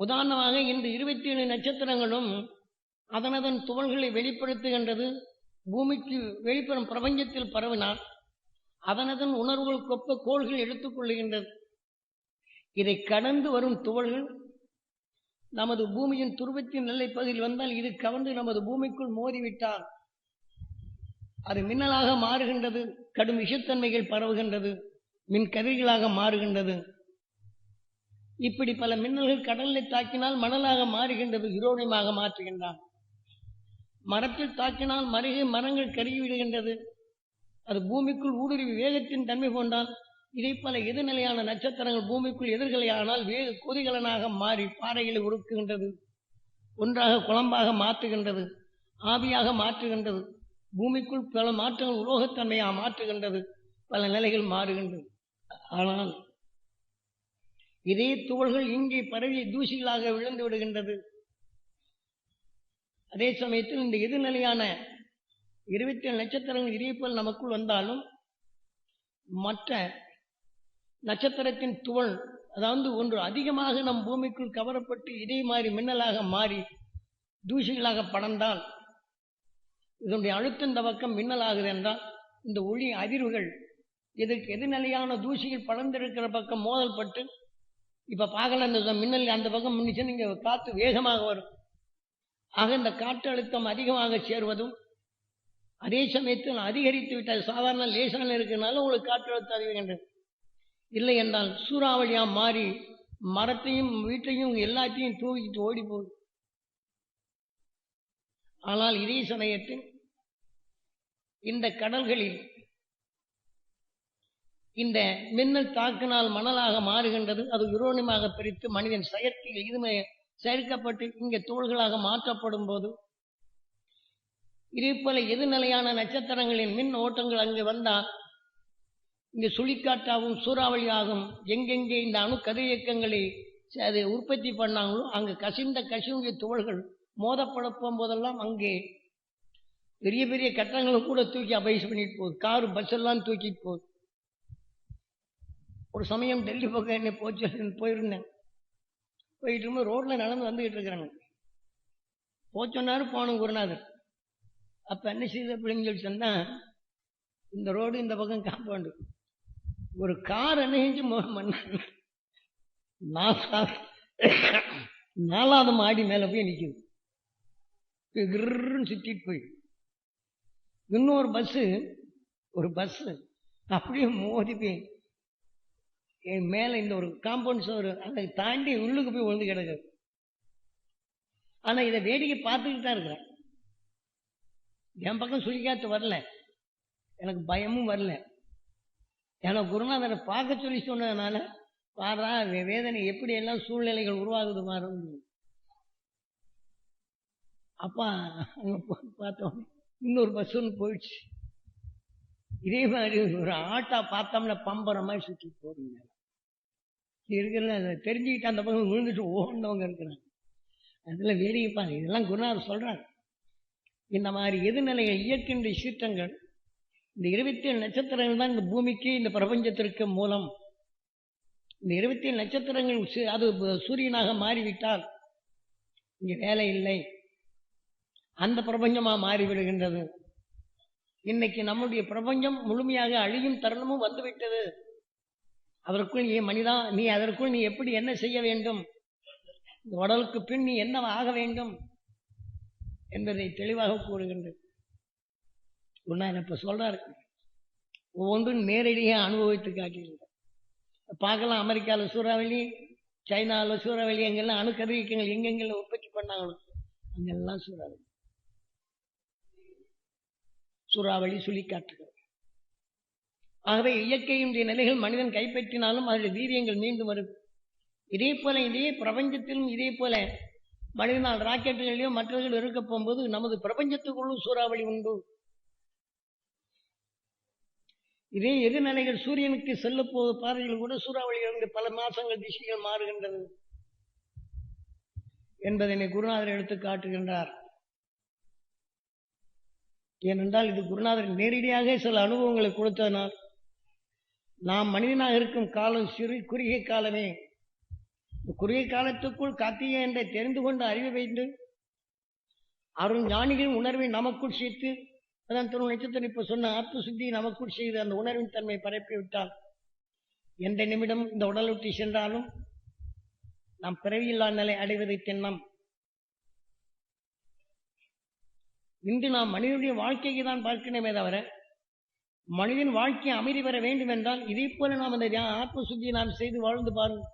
உதாரணமாக இன்று இருபத்தி ஏழு நட்சத்திரங்களும் அதனதன் துவள்களை வெளிப்படுத்துகின்றது. பூமிக்கு வெளிப்படும் பிரபஞ்சத்தில் பரவினால் அதனதன் உணர்வுகள் கொப்ப கோள்கள் எடுத்துக்கொள்ளுகின்றது இதை கடந்து வரும் துவள்கள் நமது பூமியின் துருவத்தின் நெல்லை பகுதியில் வந்தால் இது கவர்ந்து நமது பூமிக்குள் மோதிவிட்டால் அது மின்னலாக மாறுகின்றது கடும் விஷத்தன்மைகள் பரவுகின்றது மின் கதிர்களாக மாறுகின்றது. இப்படி பல மின்னல்கள் கடலில் தாக்கினால் மணலாக மாறுகின்றது யுரோனியமாக மாற்றுகின்றான். மரத்தில் தாக்கினால் மருகை மரங்கள் கருகிவிடுகின்றது அது பூமிக்குள் ஊடுருவி வேகத்தின் தன்மை கொண்டால் இதை பல எதிர்நிலையான நட்சத்திரங்கள் பூமிக்குள் எதிர்களையானால் வேக கொதிகலனாக மாறி பாறைகளை உருக்குகின்றது. ஒன்றாக குழம்பாக மாற்றுகின்றது. ஆவியாக மாற்றுகின்றது. பூமிக்குள் பல மாற்றங்கள் உலோகத்தன்மையாக மாற்றுகின்றது. பல நிலைகள் மாறுகின்றது. ஆனால் இதே துகள்கள் இங்கே பரவி தூசிகளாக விழுந்து விடுகின்றது. அதே சமயத்தில் இந்த எதிர்நிலையான இருபத்தி ஏழு நட்சத்திரங்கள் இதேபோல் நமக்குள் வந்தாலும் மற்ற நட்சத்திரத்தின் துவள் அதாவது ஒன்று அதிகமாக நம் பூமிக்குள் கவரப்பட்டு இதே மாதிரி மின்னலாக மாறி தூசிகளாக படர்ந்தால் இதனுடைய அழுத்தம் இந்த பக்கம் மின்னலாகுது என்றால் இந்த ஒளி அதிர்வுகள் இதற்கு எதிர்நிலையான தூசிகள் படர்ந்திருக்கிற பக்கம் மோதல் பட்டு இப்போ பார்க்கலாம் இந்த மின்னல் அந்த பக்கம் முன்னிச்சு நீங்கள் காற்று வேகமாக வரும். ஆக இந்த காற்று அழுத்தம் அதிகமாக சேர்வதும் அதே சமயத்தில் அதிகரித்து விட்டால் சாதாரண லேசான இருக்கிறதுனால உங்களுக்கு காற்று அழுத்தம் அதிகரிக்கின்றது. இல்லை என்றால் சூறாவளியாக மாறி மரத்தையும் வீட்டையும் எல்லாத்தையும் தூக்கிட்டு ஓடி போகுது. ஆனால் இதே சமயத்தில் இந்த கடல்களில் இந்த மின்னல் தாக்கினால் மணலாக மாறுகின்றது. அது யுரோனியமாக பிரித்து மனிதன் செயற்கை இதுமே சேர்க்கப்பட்டு இங்கே தோள்களாக மாற்றப்படும் போது இதே போல எதிர்நிலையான நட்சத்திரங்களின் மின் ஓட்டங்கள் அங்கு வந்தால் இங்கு சுழிக்காட்டாகவும் சூறாவளியாகும். எங்கெங்கே இந்த அணு கதிரியக்கங்களை அதை உற்பத்தி பண்ணாங்களோ அங்கு கசிந்த கசிவுங்கிய தோள்கள் மோதப்பட போகும்போதெல்லாம் அங்கே பெரிய பெரிய கட்டங்களை கூட தூக்கி அபைஸ் பண்ணிட்டு போகுது. கார் பஸ் எல்லாம் தூக்கிட்டு போகுது. ஒரு சமயம் டெல்லி பக்கம் என்ன போச்சு போயிருந்தேன். போயிட்டு இருக்கும்போது ரோட்ல நடந்து வந்துகிட்டு இருக்கிறாங்க. போச்சொன்னாரு போனோம் குருநாதர். அப்ப என்ன செய்யுது அப்படின்னு சொல்லி சொன்னா இந்த ரோடு இந்த பக்கம் காம்பவுண்டு. ஒரு கார் என்ன செஞ்சு பண்ணாங்க நாலாவது மாடி மேல போய் நிற்குது கிருன்னு சுற்றிட்டு போய். இன்னொரு பஸ்ஸு ஒரு பஸ்ஸு அப்படியே மோதி போய் என் மேல இந்த ஒரு காம்பவுண்ட் சோறு அதை தாண்டி உள்ளுக்கு போய் விழுந்து கிடக்குது. ஆனா இதை வேடிக்கை பார்த்துக்கிட்டு தான் இருக்கிறேன். என் பக்கம் சுழிக்காத்து வரல. எனக்கு பயமும் வரல. ஏன்னா குருநாதரை பார்க்க சொல்லி சொன்னதுனால பாரா வேதனை எப்படி எல்லாம் சூழ்நிலைகள் உருவாகுது மாறும் அப்பா அங்கே பார்த்தோம் இன்னொரு பஸ் ஒன்று போயிடுச்சு. இதே மாதிரி ஒரு ஆட்டா பார்த்தோம்னா பம்பரம் மாதிரி சுற்றி போறீங்க. இருக்கிற அதை தெரிஞ்சுக்கிட்டு அந்த பக்கம் விழுந்துட்டு ஓடினவங்க இருக்கிறாங்க. அதில் வேடிக்கைப்பாங்க இதெல்லாம் குருநாதர் சொல்கிறார் இந்த மாதிரி எதிர்நிலையை இயற்கின்ற சீற்றங்கள் இந்த இருபத்தி ஏழு நட்சத்திரங்கள் தான் இந்த பூமிக்கு இந்த பிரபஞ்சத்திற்கு மூலம். இந்த இருபத்தி ஏழு நட்சத்திரங்கள் அது சூரியனாக மாறிவிட்டால் இங்கே வேலை இல்லை. அந்த பிரபஞ்சமாக மாறிவிடுகின்றது. இன்னைக்கு நம்முடைய பிரபஞ்சம் முழுமையாக அழியும் தருணமும் வந்துவிட்டது. அதற்குள் நீ மனிதா நீ அதற்குள் நீ எப்படி என்ன செய்ய வேண்டும்? உடலுக்கு பின் நீ என்ன ஆக வேண்டும்? என்பதை தெளிவாக கூறுகின்றது. உன்னால் இப்ப சொல்றாரு? ஒவ்வொன்றும் நேரடியாக அனுபவித்து காட்டியிருக்க பார்க்கலாம் அமெரிக்காவில் சூறாவளி சைனாவில் சூறாவளி எங்கெல்லாம் அணுக்கதிரிக்கங்கள் எங்கெங்கெல்லாம் உற்பத்தி பண்ணாங்களோ அங்கெல்லாம் சூறாவளி. சூறாவளி சுழிக்காட்டுகள் ஆகவே இயற்கையினுடைய நிலைகள் மனிதன் கைப்பற்றினாலும் அதில் வீரியங்கள் மீண்டும் வரும். இதே போல இதே பிரபஞ்சத்திலும் இதே போல மனிதனால் ராக்கெட்டுகளிலோ மற்றவர்கள் இருக்க போகும்போது நமது பிரபஞ்சத்துக்குள்ளும் சூறாவளி உண்டு. இதே எதிர்நிலைகள் சூரியனுக்கு செல்ல போகிற பாதையில் கூட சூறாவளி இருந்து பல மாசங்கள் திசைகள் மாறுகின்றது என்பதனை குருநாதர் எடுத்து காட்டுகின்றார். ஏனென்றால் இது குருநாதர் நேரடியாக சில அனுபவங்களை கொடுத்ததனால் நாம் மனிதனாக இருக்கும் காலம் சிறு குறுகிய காலமே. குறுகிய காலத்துக்குள் காத்திய என்ற தெரிந்து கொண்டு அறிவு வைத்து அருள் ஞானிகளின் உணர்வை நமக்குள் சேர்த்து அதான் திரு நட்சத்திரம் இப்போ சொன்ன ஆத்ம சுத்தியை நமக்குள் செய்து அந்த உணர்வின் தன்மை பரப்பி விட்டால் எந்த நிமிடம் இந்த உடல் விட்டு சென்றாலும் நாம் பிறவியில்லா நிலை அடைவதை தென்னம். இன்று நாம் மனிதனுடைய வாழ்க்கைக்கு தான் பார்க்கணுமே தவிர மனிதன் வாழ்க்கை அமைதி பெற வேண்டும் என்றால் இதே போல நாம் இந்த ஆத்ம சுத்தியை நாம் செய்து வாழ்ந்து பாருங்கள்.